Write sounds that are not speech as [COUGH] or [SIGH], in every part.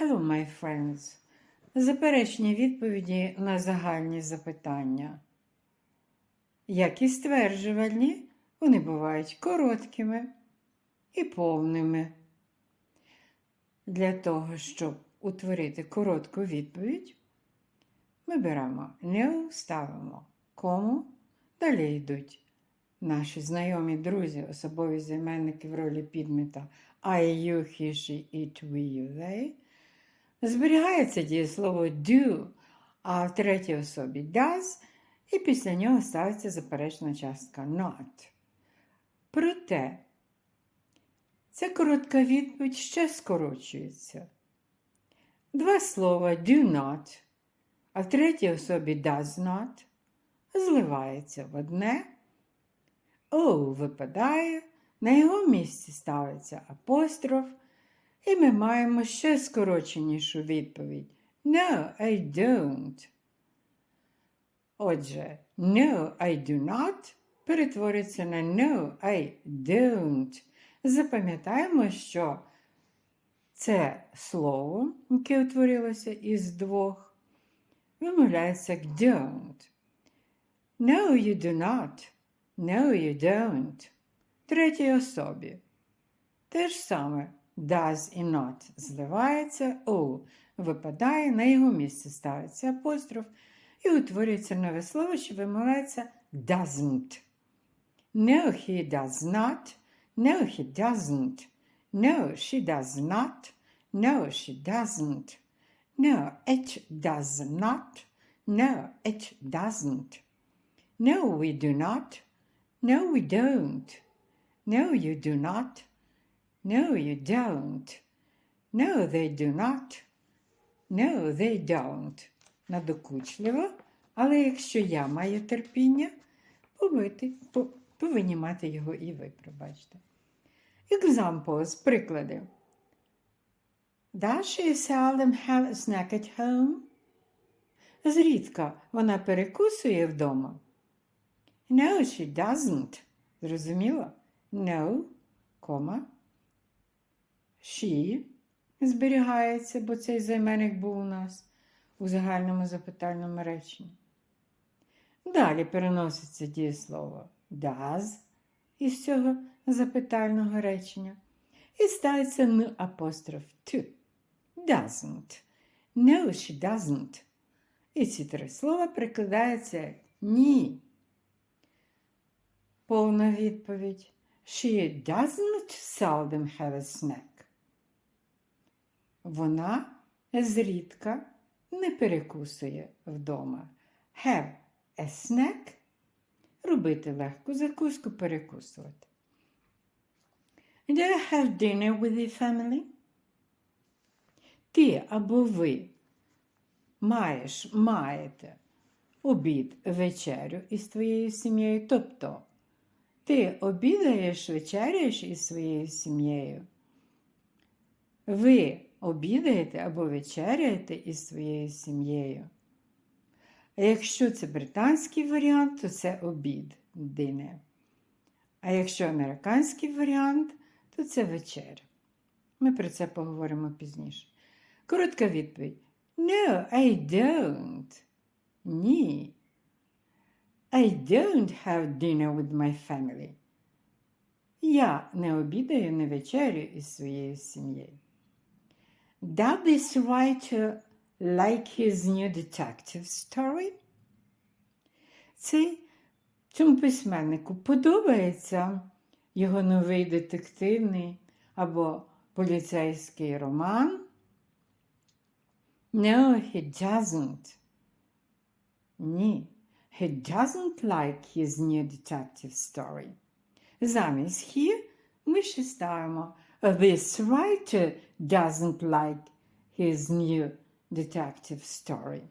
Hello, my friends. Заперечні відповіді на загальні запитання. Як і стверджувальні, вони бувають короткими і повними. Для того, щоб утворити коротку відповідь, ми беремо «no», ставимо кому, далі йдуть наші знайомі друзі, особові займенники в ролі підмета I, you, he, she, it, we, you, they. Зберігається дієслово do, а в третій особі does, і після нього ставиться заперечна частка not. Проте ця коротка відповідь ще скорочується. Два слова do not, а в третій особі does not зливається в одне. O випадає, на його місці ставиться апостроф, і ми маємо ще скороченішу відповідь. No, I don't. Отже, no, I do not перетвориться на no, I don't. Запам'ятаємо, що це слово, яке утворилося із двох, вимовляється як don't. No, you do not. No, you don't. Третій особі. Те ж саме does і not зливається, o випадає, на його місце ставиться апостроф і утворюється нове слово, що вимовляється doesn't. No, he does not. No, he doesn't. No, she does not. No, she doesn't. No, it does not. No, it doesn't. No, we do not. No, we don't. No, you do not. No, you don't. No, they do not. No, they don't. Надокучливо, але якщо я маю терпіння, побити, по- повинні мати його і ви, пробачте. Examples, приклади. Does she seldom have a snack at home? Зрідка вона перекусує вдома. No, she doesn't. Зрозуміло? No, кома. She зберігається, бо цей займенник був у нас у загальному запитальному реченні. Далі переноситься дієслово does із цього запитального речення і ставиться н апостроф to. Doesn't. No, she doesn't. І ці три слова прикладаються ні. Повна відповідь. She doesn't seldom have a snack. Вона зрідка не перекусує вдома. Have a snack робити легку закуску перекусувати. Do you have dinner with your family? Ти або ви маєш, маєте обід вечерю із твоєю сім'єю. Тобто ти обідаєш, вечеряєш із своєю сім'єю. Ви обідаєте або вечеряєте із своєю сім'єю. А якщо це британський варіант, то це обід dinner. А якщо американський варіант, то це вечеря. Ми про це поговоримо пізніше. Коротка відповідь. No, I don't. Ні. I don't have dinner with my family. Я не обідаю, не вечерю із своєю сім'єю. Does this writer like his new detective story? Цей цьому письменнику подобається його новий детективний або поліцейський роман? No, he doesn't. Ні. He doesn't like his new detective story. Замість he ми ще ставимо This writer doesn't like his new detective story.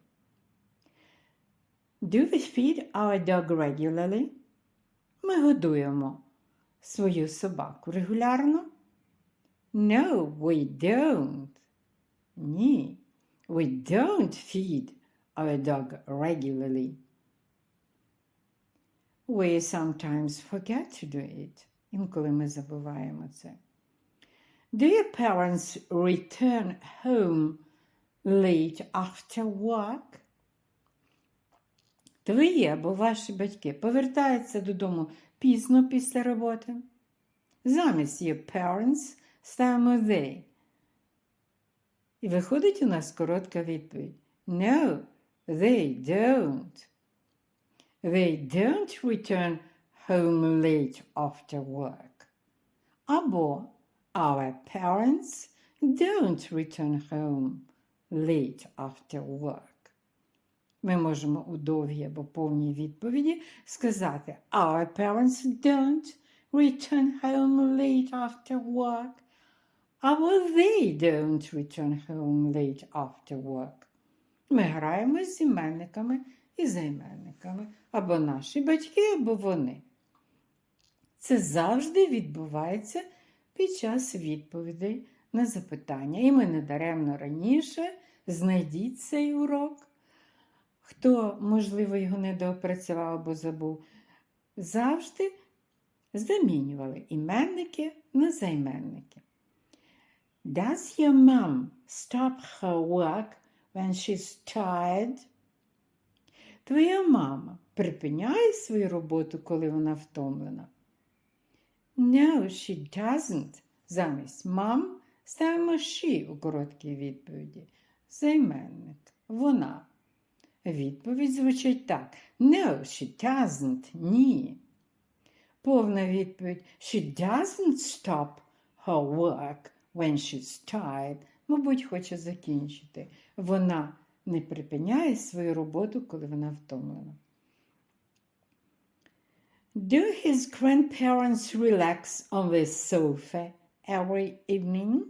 Do we feed our dog regularly? Ми годуємо свою собаку регулярно? No, we don't. Ні. We don't feed our dog regularly. We sometimes forget to do it. Інколи ми забуваємо це. Do your parents return home late after work? Твої або ваші батьки повертаються додому пізно після роботи. Замість your parents ставимо they. І виходить у нас коротка відповідь. No, they don't. They don't return home late after work. Або our parents don't return home late after work. Ми можемо у довгій або повній відповіді сказати Our parents don't return home late after work. Або they don't return home late after work. Ми граємо з іменниками і займенниками. Або наші батьки, або вони. Це завжди відбувається під час відповідей на запитання. І ми недаремно раніше знайдіть цей урок. Хто, можливо, його не доопрацював або забув, завжди замінювали іменники на займенники. Does your mom stop her work when she's tired? Твоя мама припиняє свою роботу, коли вона втомлена? No, she doesn't. Замість мам ставимо she у короткій відповіді. Займенник. Вона. Відповідь звучить так. No, she doesn't. Ні. Повна відповідь. She doesn't stop her work when she's tired. Мабуть, хоче закінчити. Вона не припиняє свою роботу, коли вона втомлена. Do his grandparents relax on the sofa every evening?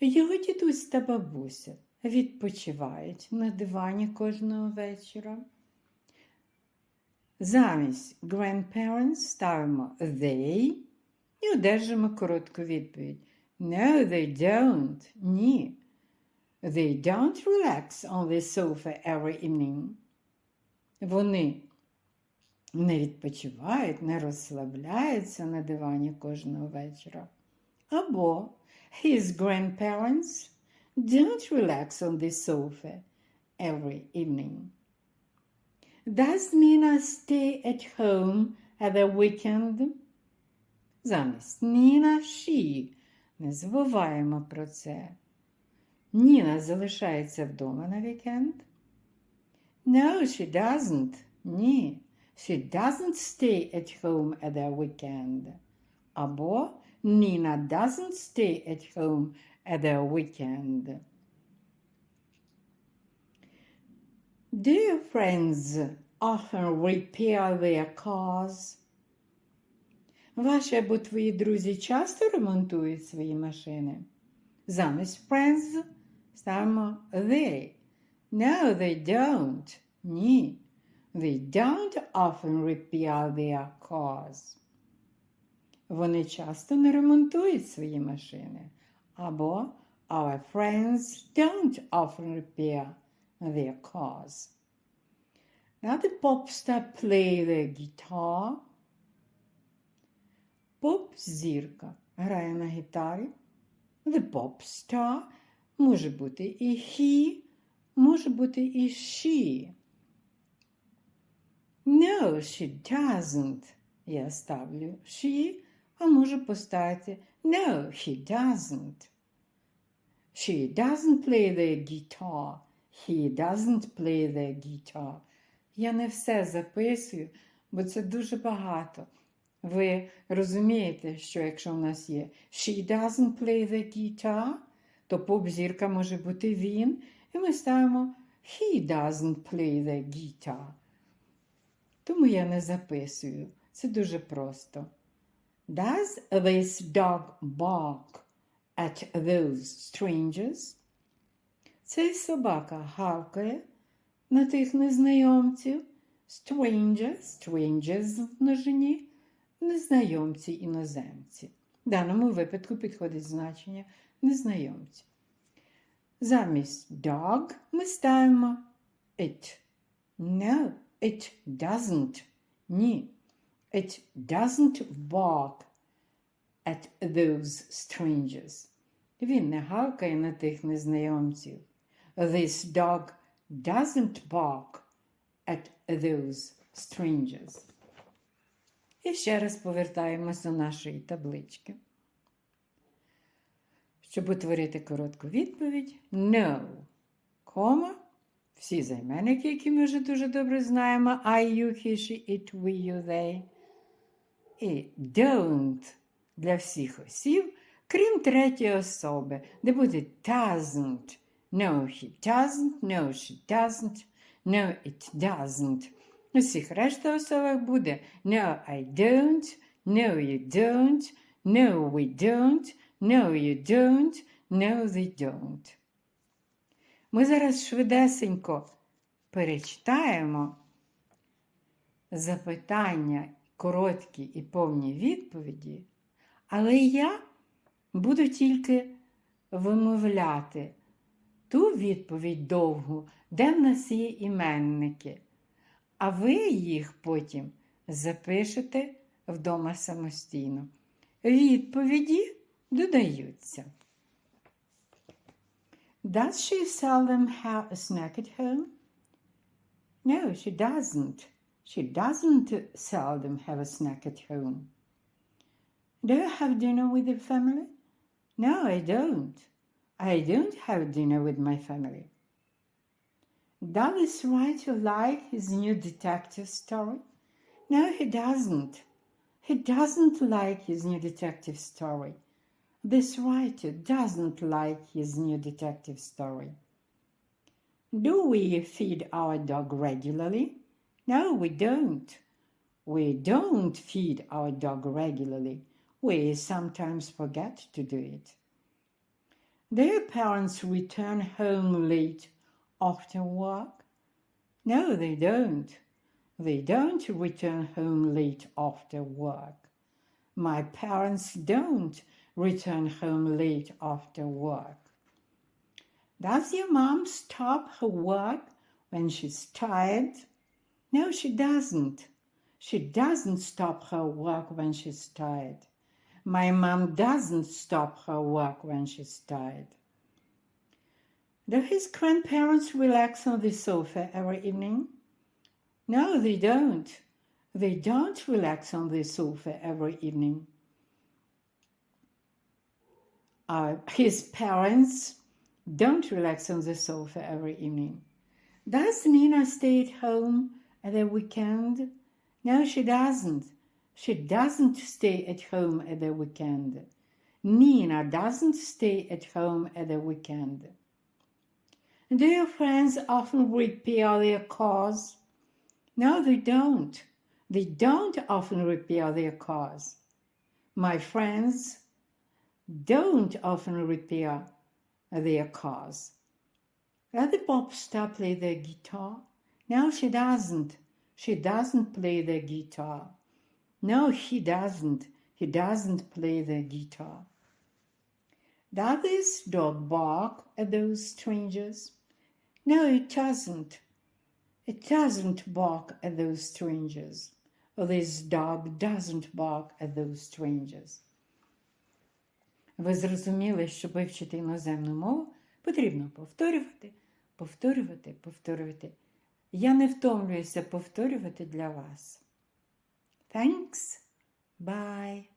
Його дідусь та бабуся відпочивають на дивані кожного вечора. Замість grandparents ставимо they і одержимо коротку відповідь. No, they don't. Ні. They don't relax on the sofa every evening. Вони не відпочивають, не розслабляються на дивані кожного вечора. Або his grandparents don't relax on the sofa every evening. Does Nina stay at home at the weekend? Замість Ніна she. Не забуваємо про це. Ніна залишається вдома на вікенд? No, she doesn't. Ні. She doesn't stay at home at the weekend. Або Nina doesn't stay at home at the weekend. Do your friends often repair their cars? Ваші або твої друзі часто ремонтують свої машини? Замість friends ставимо they. No, they don't. Ні. They don't often repair their cars. Вони часто не ремонтують свої машини. Або Our friends don't often repair their cars. Now the pop star play the guitar. Поп-зірка грає на гітарі. The pop star може бути і he, може бути і she. No, she doesn't. Я ставлю she, а можу поставити No, he doesn't. She doesn't play the guitar. He doesn't play the guitar. Я не все записую, бо це дуже багато. Ви розумієте, що якщо у нас є She doesn't play the guitar, то поп-зірка може бути він, і ми ставимо He doesn't play the guitar. Тому я не записую. Це дуже просто. Does this dog bark at those strangers? Цей собака гавкає на тих незнайомців. Stranger, strangers в множині, незнайомці іноземці. В даному випадку підходить значення незнайомці. Замість dog ми ставимо it. No, it doesn't. Ні. It doesn't bark at those strangers. Він не гавкає на тих незнайомців. This dog doesn't bark at those strangers. І ще раз повертаємось до нашої таблички. Щоб утворити коротку відповідь, no, кома, всі займенники, які ми вже дуже добре знаємо, I, you, he, she, it, we, you, they. І don't для всіх осіб, крім третьої особи, де буде doesn't. No, he doesn't, no, she doesn't, no, it doesn't. У всіх решта особах буде no, I don't, no, you don't, no, we don't, no, you don't, no, they don't. Ми зараз швидесенько перечитаємо запитання, короткі і повні відповіді, але я буду тільки вимовляти ту відповідь довгу, де в нас є іменники, а ви їх потім запишете вдома самостійно. Відповіді додаються. Does she seldom have a snack at home? No, she doesn't. She doesn't seldom have a snack at home. Do you have dinner with the family? No, I don't. I don't have dinner with my family. Does writer like his new detective story? No, he doesn't. He doesn't like his new detective story. This writer doesn't like his new detective story. Do we feed our dog regularly? No, we don't. We don't feed our dog regularly. We sometimes forget to do it. Their parents return home late after work? No, they don't. They don't return home late after work. My parents don't return home late after work. Does your mom stop her work when she's tired? No, she doesn't. She doesn't stop her work when she's tired. My mom doesn't stop her work when she's tired. Do his grandparents relax on the sofa every evening? No, they don't. They don't relax on the sofa every evening. Uh, [LAUGHS] his parents don't relax on the sofa every evening. Does Nina stay at home at the weekend? No, she doesn't. She doesn't stay at home at the weekend. Nina doesn't stay at home at the weekend. Do your friends often repair their cars? No, they don't. They don't often repair their cars. My friends don't often repair their cars. Does the pop star play the guitar? No, she doesn't. She doesn't play the guitar. No, he doesn't. He doesn't play the guitar. Does this dog bark at those strangers? No, it doesn't. It doesn't bark at those strangers. Or This dog doesn't bark at those strangers. Ви зрозуміли, що вивчити іноземну мову, потрібно повторювати, повторювати, повторювати. Я не втомлююся повторювати для вас. Thanks. Bye.